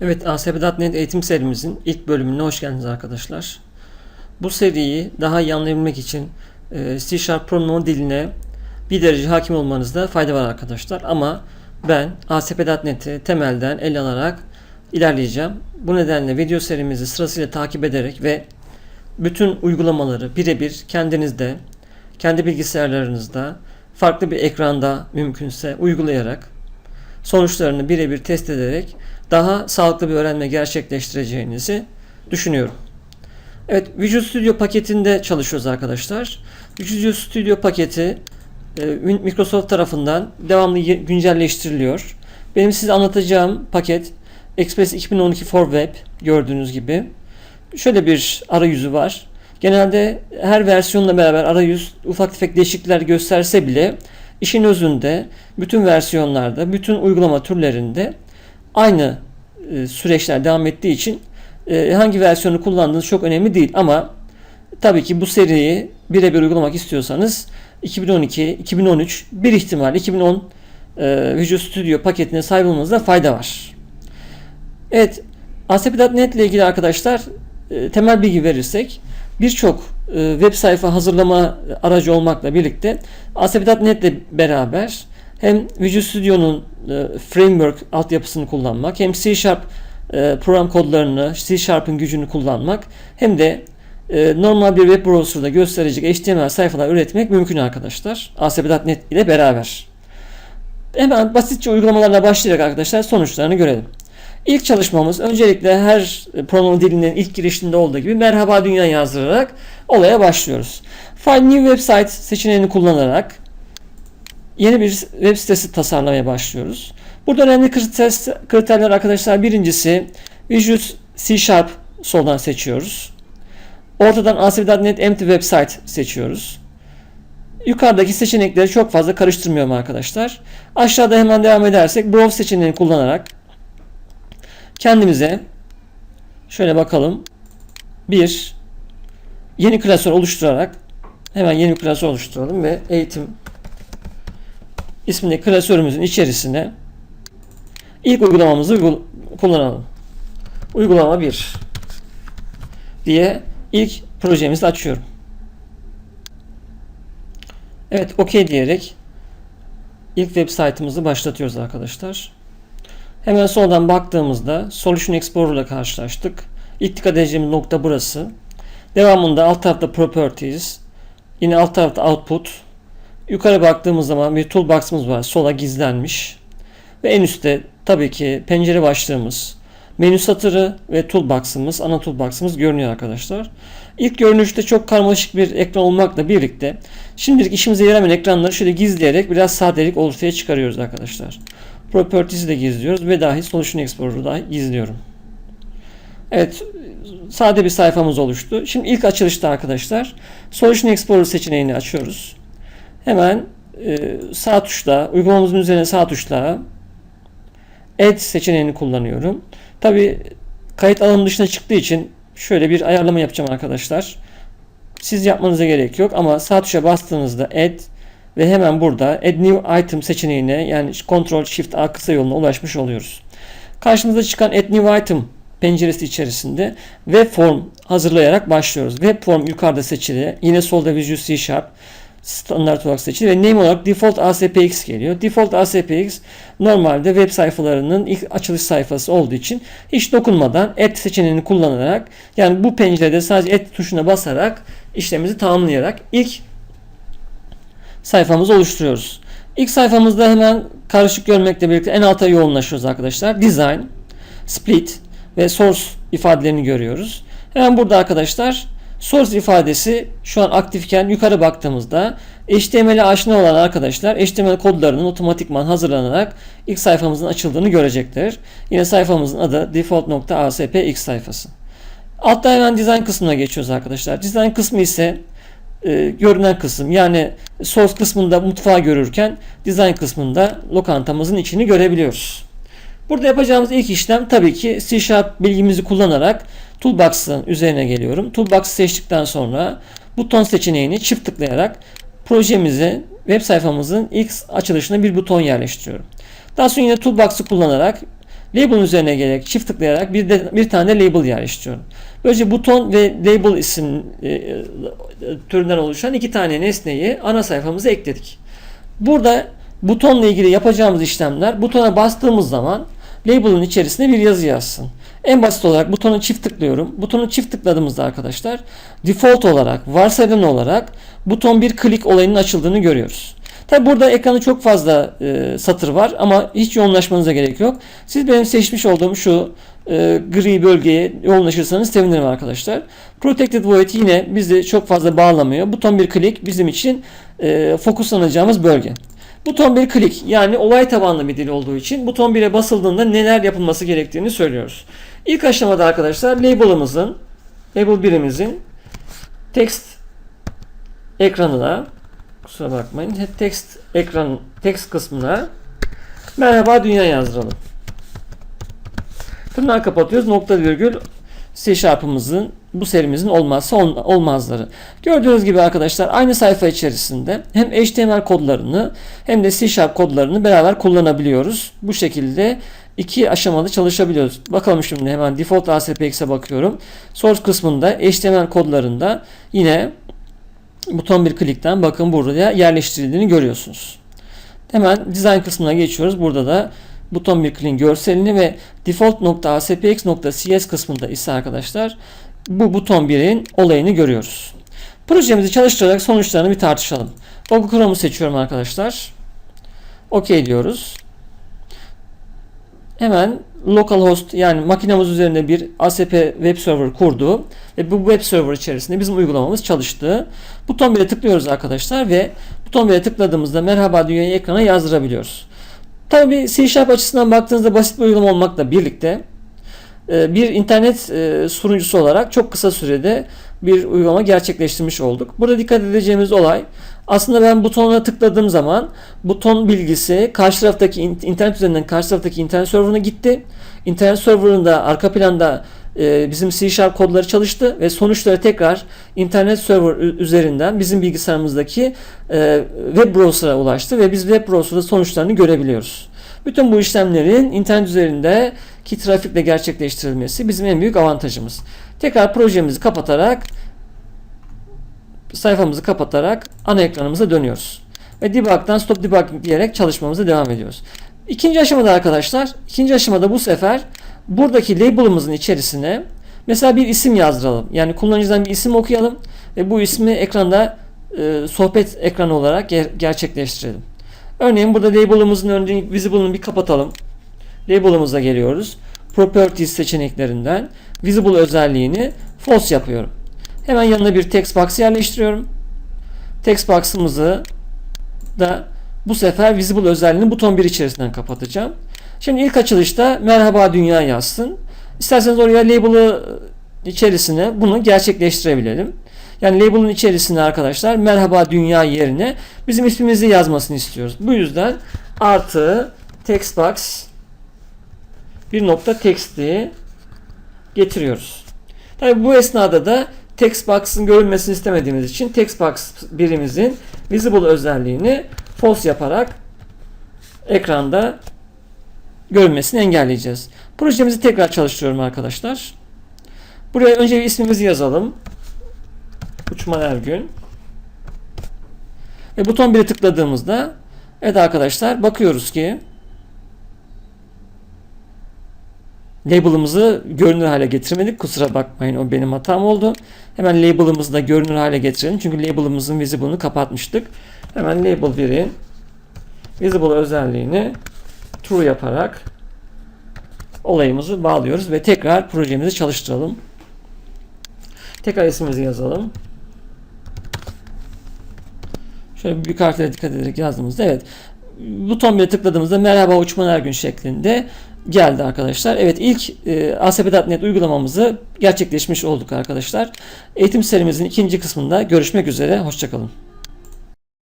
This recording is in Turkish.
Evet, ASP.NET eğitim serimizin ilk bölümüne hoş geldiniz arkadaşlar. Bu seriyi daha iyi anlayabilmek için e, C Sharp program diline bir derece hakim olmanızda fayda var arkadaşlar. Ama ben ASP.NET'i temelden ele alarak ilerleyeceğim. Bu nedenle video serimizi sırasıyla takip ederek ve bütün uygulamaları birebir kendinizde, kendi bilgisayarlarınızda, farklı bir ekranda mümkünse uygulayarak sonuçlarını birebir test ederek daha sağlıklı bir öğrenme gerçekleştireceğinizi düşünüyorum. Evet, Visual Studio paketinde çalışıyoruz arkadaşlar. Visual Studio paketi e, Microsoft tarafından devamlı güncelleştiriliyor. Benim size anlatacağım paket Express 2012 for Web gördüğünüz gibi. Şöyle bir arayüzü var. Genelde her versiyonla beraber arayüz ufak tefek değişiklikler gösterse bile işin özünde bütün versiyonlarda, bütün uygulama türlerinde aynı e, süreçler devam ettiği için e, hangi versiyonu kullandığınız çok önemli değil ama tabii ki bu seriyi birebir uygulamak istiyorsanız 2012, 2013 bir ihtimal 2010 e, Visual Studio paketine sahip olmanızda fayda var. Evet, ASP.NET ile ilgili arkadaşlar e, temel bilgi verirsek birçok web sayfa hazırlama aracı olmakla birlikte ASP.NET ile beraber hem Visual Studio'nun e, framework altyapısını kullanmak hem C Sharp e, program kodlarını, C Sharp'ın gücünü kullanmak hem de e, normal bir web browser'da gösterecek HTML sayfalar üretmek mümkün arkadaşlar. ASP.NET ile beraber. Hemen basitçe uygulamalarla başlayarak arkadaşlar sonuçlarını görelim. İlk çalışmamız öncelikle her program dilinin ilk girişinde olduğu gibi merhaba dünya yazdırarak olaya başlıyoruz. File New Website seçeneğini kullanarak yeni bir web sitesi tasarlamaya başlıyoruz. Burada önemli kriter, kriterler arkadaşlar birincisi Visual C Sharp soldan seçiyoruz. Ortadan ASP.NET Empty Website seçiyoruz. Yukarıdaki seçenekleri çok fazla karıştırmıyorum arkadaşlar. Aşağıda hemen devam edersek Browse seçeneğini kullanarak kendimize şöyle bakalım bir yeni klasör oluşturarak hemen yeni klasör oluşturalım ve eğitim ismindeki klasörümüzün içerisine ilk uygulamamızı uygul- kullanalım. Uygulama 1 diye ilk projemizi açıyorum. Evet OK diyerek ilk web site'ımızı başlatıyoruz arkadaşlar. Hemen soldan baktığımızda Solution Explorer ile karşılaştık. İlk dikkat edeceğimiz nokta burası. Devamında alt tarafta Properties, yine alt tarafta Output. Yukarı baktığımız zaman bir toolbox'ımız var. Sola gizlenmiş. Ve en üstte tabii ki pencere başlığımız, menü satırı ve toolbox'ımız, ana toolbox'ımız görünüyor arkadaşlar. İlk görünüşte çok karmaşık bir ekran olmakla birlikte şimdilik işimize yaramayan ekranları şöyle gizleyerek biraz sadelik ortaya çıkarıyoruz arkadaşlar. Properties'i de gizliyoruz ve dahi Solution Explorer'ı da gizliyorum. Evet, sade bir sayfamız oluştu. Şimdi ilk açılışta arkadaşlar Solution Explorer seçeneğini açıyoruz. Hemen e, sağ tuşla, uygulamamızın üzerine sağ tuşla Add seçeneğini kullanıyorum. Tabi kayıt alanı dışına çıktığı için şöyle bir ayarlama yapacağım arkadaşlar. Siz yapmanıza gerek yok ama sağ tuşa bastığınızda Add ve hemen burada Add New Item seçeneğine yani Ctrl Shift A kısa yoluna ulaşmış oluyoruz. Karşımıza çıkan Add New Item penceresi içerisinde Web Form hazırlayarak başlıyoruz. Web Form yukarıda seçili. Yine solda Visual C Sharp standart olarak seçili ve name olarak default ASPX geliyor. Default ASPX normalde web sayfalarının ilk açılış sayfası olduğu için hiç dokunmadan add seçeneğini kullanarak yani bu pencerede sadece add tuşuna basarak işlemimizi tamamlayarak ilk sayfamızı oluşturuyoruz. İlk sayfamızda hemen karışık görmekle birlikte en alta yoğunlaşıyoruz arkadaşlar. Design, split ve source ifadelerini görüyoruz. Hemen burada arkadaşlar source ifadesi şu an aktifken yukarı baktığımızda HTML'e aşina olan arkadaşlar HTML kodlarının otomatikman hazırlanarak ilk sayfamızın açıldığını görecektir. Yine sayfamızın adı default.aspx sayfası. Altta hemen design kısmına geçiyoruz arkadaşlar. Design kısmı ise e, görünen kısım yani source kısmında mutfağı görürken design kısmında lokantamızın içini görebiliyoruz. Burada yapacağımız ilk işlem tabii ki C Sharp bilgimizi kullanarak Toolbox'ın üzerine geliyorum. Toolbox'ı seçtikten sonra buton seçeneğini çift tıklayarak projemizi web sayfamızın ilk açılışına bir buton yerleştiriyorum. Daha sonra yine Toolbox'ı kullanarak Label'ın üzerine gelerek çift tıklayarak bir, de, bir tane label yerleştiriyorum. Böylece buton ve label isim e, e, türünden oluşan iki tane nesneyi ana sayfamıza ekledik. Burada butonla ilgili yapacağımız işlemler butona bastığımız zaman label'ın içerisine bir yazı yazsın. En basit olarak butonu çift tıklıyorum. Butonu çift tıkladığımızda arkadaşlar default olarak varsayılan olarak buton bir klik olayının açıldığını görüyoruz. Tabi burada ekranı çok fazla e, satır var ama hiç yoğunlaşmanıza gerek yok. Siz benim seçmiş olduğum şu e, gri bölgeye yoğunlaşırsanız sevinirim arkadaşlar. Protected Void yine bizi çok fazla bağlamıyor. Buton bir klik bizim için e, fokuslanacağımız bölge. Buton bir klik yani olay tabanlı bir dil olduğu için buton 1'e basıldığında neler yapılması gerektiğini söylüyoruz. İlk aşamada arkadaşlar label'ımızın label birimizin text ekranına kusura bakmayın text ekran text kısmına merhaba dünya yazdıralım. Tırnağı kapatıyoruz. Nokta virgül C Sharp'ımızın bu serimizin olmazsa olmazları. Gördüğünüz gibi arkadaşlar aynı sayfa içerisinde hem HTML kodlarını hem de C Sharp kodlarını beraber kullanabiliyoruz. Bu şekilde iki aşamalı çalışabiliyoruz. Bakalım şimdi hemen default ASPX'e bakıyorum. Source kısmında HTML kodlarında yine buton bir klikten bakın burada yerleştirildiğini görüyorsunuz. Hemen design kısmına geçiyoruz. Burada da buton bir kliğin görselini ve default.aspx.cs kısmında ise arkadaşlar bu buton 1'in olayını görüyoruz. Projemizi çalıştırarak sonuçlarını bir tartışalım. Google Chrome'u seçiyorum arkadaşlar. OK diyoruz. Hemen localhost yani makinemiz üzerinde bir ASP web server kurdu ve bu web server içerisinde bizim uygulamamız çalıştı. Buton 1'e tıklıyoruz arkadaşlar ve buton 1'e tıkladığımızda merhaba dünyayı ekrana yazdırabiliyoruz. Tabii C Sharp açısından baktığınızda basit bir uygulama olmakla birlikte e, bir internet e, sunucusu olarak çok kısa sürede bir uygulama gerçekleştirmiş olduk. Burada dikkat edeceğimiz olay aslında ben butona tıkladığım zaman buton bilgisi karşı taraftaki internet üzerinden karşı taraftaki internet serverına gitti. İnternet serverında arka planda e, bizim C Sharp kodları çalıştı ve sonuçları tekrar internet server üzerinden bizim bilgisayarımızdaki e, web browser'a ulaştı ve biz web browser'da sonuçlarını görebiliyoruz. Bütün bu işlemlerin internet üzerinde ki trafikle gerçekleştirilmesi bizim en büyük avantajımız. Tekrar projemizi kapatarak sayfamızı kapatarak ana ekranımıza dönüyoruz. Ve debug'dan stop debugging diyerek çalışmamıza devam ediyoruz. İkinci aşamada arkadaşlar, ikinci aşamada bu sefer buradaki label'ımızın içerisine mesela bir isim yazdıralım. Yani kullanıcıdan bir isim okuyalım ve bu ismi ekranda e, sohbet ekranı olarak ger gerçekleştirelim. Örneğin burada label'ımızın önünde visible'ını bir kapatalım. Label'ımıza geliyoruz. Properties seçeneklerinden visible özelliğini false yapıyorum. Hemen yanına bir text box yerleştiriyorum. Text box'ımızı da bu sefer visible özelliğini buton 1 içerisinden kapatacağım. Şimdi ilk açılışta merhaba dünya yazsın. İsterseniz oraya label'ı içerisine bunu gerçekleştirebilelim. Yani label'ın içerisine arkadaşlar merhaba dünya yerine bizim ismimizi yazmasını istiyoruz. Bu yüzden artı text box bir nokta text'i getiriyoruz. Tabi bu esnada da text box'ın görülmesini istemediğimiz için text box birimizin visible özelliğini false yaparak ekranda görünmesini engelleyeceğiz. Projemizi tekrar çalıştırıyorum arkadaşlar. Buraya önce bir ismimizi yazalım. Uçman Ergün. Ve buton 1'e tıkladığımızda evet arkadaşlar bakıyoruz ki label'ımızı görünür hale getirmedik. Kusura bakmayın o benim hatam oldu. Hemen label'ımızı da görünür hale getirelim. Çünkü label'ımızın visible'ını kapatmıştık. Hemen label 1'in visible özelliğini true yaparak olayımızı bağlıyoruz ve tekrar projemizi çalıştıralım. Tekrar ismimizi yazalım. Şöyle büyük harflere dikkat ederek yazdığımızda evet buton bir tıkladığımızda merhaba uçman her gün şeklinde geldi arkadaşlar. Evet ilk e, ASP.NET uygulamamızı gerçekleşmiş olduk arkadaşlar. Eğitim serimizin ikinci kısmında görüşmek üzere. Hoşçakalın.